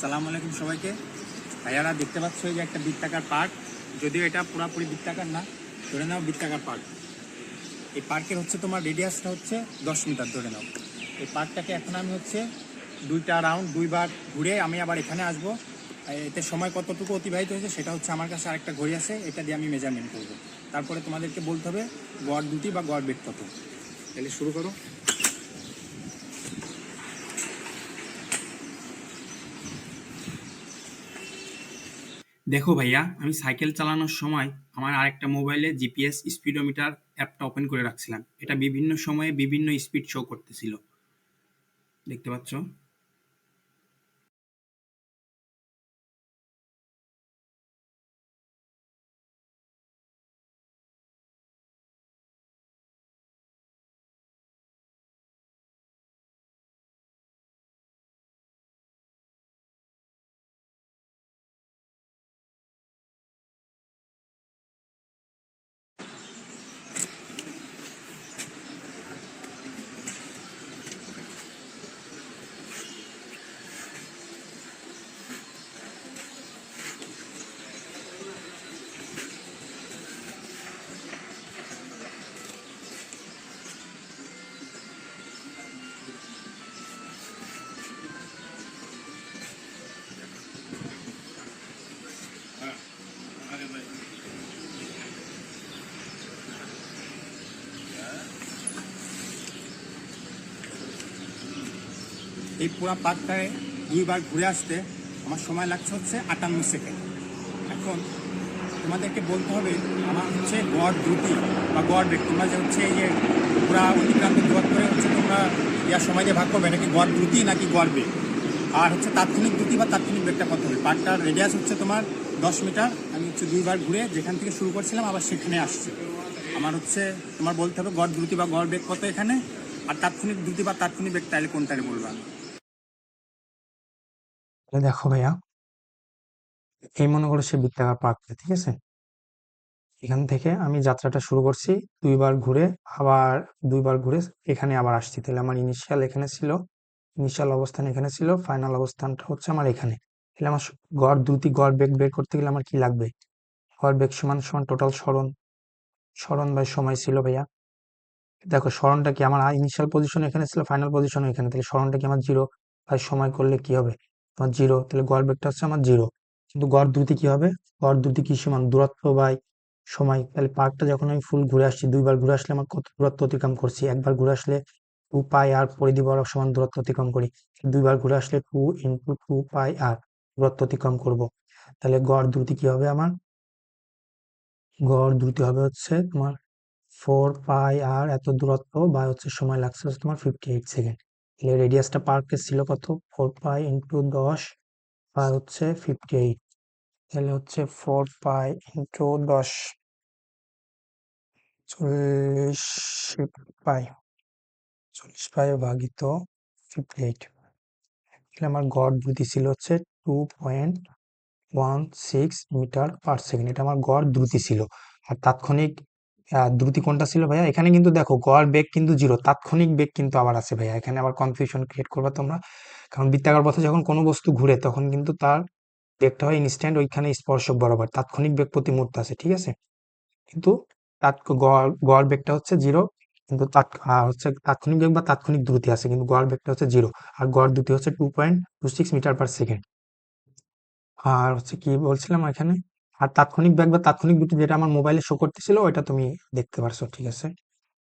সালাম আলাইকুম সবাইকে। ভাইয়ারা, দেখতে পাচ্ছ যে একটা বৃত্তাকার পার্ক। যদিও এটা পুরাপুরি বৃত্তাকার না, ধরে নাও বৃত্তাকার পার্ক। এই পার্কের হচ্ছে তোমার রেডিয়াসটা হচ্ছে দশ মিটার, ধরে নাও। এই পার্কটাকে এখন আমি হচ্ছে দুইটা রাউন্ড দুইবার ঘুরে আমি আবার এখানে আসব। এতে সময় কতটুকু অতিবাহিত হয়েছে সেটা হচ্ছে আমার কাছে আরেকটা ঘড়ি আছে, এটা দিয়ে আমি মেজারমেন্ট করব। তারপরে তোমাদেরকে বলতে হবে গড় দুটি বা গড় বেগ কত। তাহলে শুরু করো। দেখো ভাইয়া, আমি সাইকেল চালানোর সময় আমার আরেকটা মোবাইলে জিপিএস স্পিডোমিটার অ্যাপটা ওপেন করে রাখছিলাম। এটা বিভিন্ন সময়ে বিভিন্ন স্পিড শো করতেছিল। দেখতে পাচ্ছ? এই পুরো পার্কটায় দুইবার ঘুরে আসতে আমার সময় লাগছে হচ্ছে আটান্ন সেকেন্ড। এখন তোমাদেরকে বলতে হবে, আমার হচ্ছে গড় দ্রুতি বা গড় বেগ। তোমরা যে হচ্ছে এই যে পুরা অতিক্রান্ত দূর করে হচ্ছে তোমরা ইয়ার সময় দিয়ে ভাগ করবে, নাকি গড় দ্রুতি নাকি গড় বেগ? আর হচ্ছে তাৎক্ষণিক দ্রুতি বা তাৎক্ষণিক বেগটা কত হবে? পার্কটার রেডিয়াস হচ্ছে তোমার দশ মিটার। আমি হচ্ছে দুইবার ঘুরে যেখান থেকে শুরু করছিলাম আবার সেখানে আসছি। আমার হচ্ছে তোমার বলতে হবে গড় দ্রুতি বা গড় বেগ কত এখানে? আর তাৎক্ষণিক দ্রুতি বা তাৎক্ষণিক বেগ তাহলে কোনটাকে বলব? দেখো ভাইয়া, এই মনে করো সে বৃত্তাকার পার্কটা ঠিক আছে? এখান থেকে আমি যাত্রাটা শুরু করছি, দুইবার ঘুরে আবার দুইবার ঘুরে এখানে আবার আসছি। তাহলে আমার ইনিশিয়াল এখানে ছিল ইনিশিয়াল অবস্থান এখানে ছিল ফাইনাল অবস্থানটা হচ্ছে আমার এখানে। তাহলে আমার গড় দ্রুতি গড় বেগ বের করতে গেলে আমার কি লাগবে? গড় বেগ সমান সমান টোটাল সরণ সরণ বাই সময় ছিল ভাইয়া। দেখো, সরণটা কি আমার ইনিশিয়াল পজিশন এখানে ছিল ফাইনাল পজিশন এখানে। তাহলে সরণটা কি আমার জিরো বাই সময় করলে কি হবে? আমার জিরো তাহলে গড় বেগটা হচ্ছে আমার জিরো কিন্তু গড় দ্রুতি কি হবে? গড় দ্রুতি কি সমান? দূরত্ব বাই সময়। তাহলে পার্কটা যখন আমি ফুল ঘুরে আসছি, দুইবার ঘুরে আসলে আমার কত দূরত্ব অতিক্রম করছি? একবার ঘুরে আসলে টু পাই আর পরিধি বরাবর সমান দূরত্ব অতিক্রম করি। দুইবার ঘুরে আসলে টু ইন্টু টু পাই আর দূরত্ব অতিক্রম করব। তাহলে গড় দ্রুতি কি হবে আমার? গড় দ্রুতি হবে হচ্ছে তোমার ফোর পাই আর এত দূরত্ব বা হচ্ছে সময় লাগছে তোমার ফিফটি এইট সেকেন্ড তাহলে রেডিয়াসটা পার্কের ছিল কত? ফোর পাই ইন্টু দশ আর হচ্ছে ফিফটি এইট তাহলে হচ্ছে ফোর পাই ইন্টু দশ। চল্লিশ পাই চল্লিশ পাই ভাগিত ফিফটি এইট তাহলে আমার গড় দ্রুতি ছিল হচ্ছে two point one six meter per second এটা আমার গড় দ্রুতি ছিল। আর তাৎক্ষণিক দ্রুতি কোনটা ছিল ভাইয়া? এখানে কিন্তু দেখো, গড় বেগ কিন্তু জিরো তাৎক্ষণিক বেগ কিন্তু আবার আছে ভাইয়া। এখানে আবার কনফিউশন ক্রিয়েট করবে তোমরা। কারণ বৃত্তাকার পথে যখন কোনো বস্তু ঘুরে, তখন কিন্তু তার বেগটা হয় ইনস্ট্যান্ট ওইখানে স্পর্শক বরাবর। তাৎক্ষণিক বেগ প্রতি মুহূর্তে আছে, ঠিক আছে? কিন্তু গড় গড় বেগটা হচ্ছে জিরো কিন্তু হচ্ছে তাৎক্ষণিক বেগ বা তাৎক্ষণিক দ্রুতি আছে, কিন্তু গড় বেগটা হচ্ছে জিরো আর গড় দ্রুতি হচ্ছে two point two six meter per second আর হচ্ছে কি বলছিলাম এখানে আর তাৎক্ষণিক ব্যাগ বা তাৎক্ষণিক দুটো যেটা আমার মোবাইলে শো করতেছিল, ওইটা তুমি দেখতে পারছ, ঠিক আছে?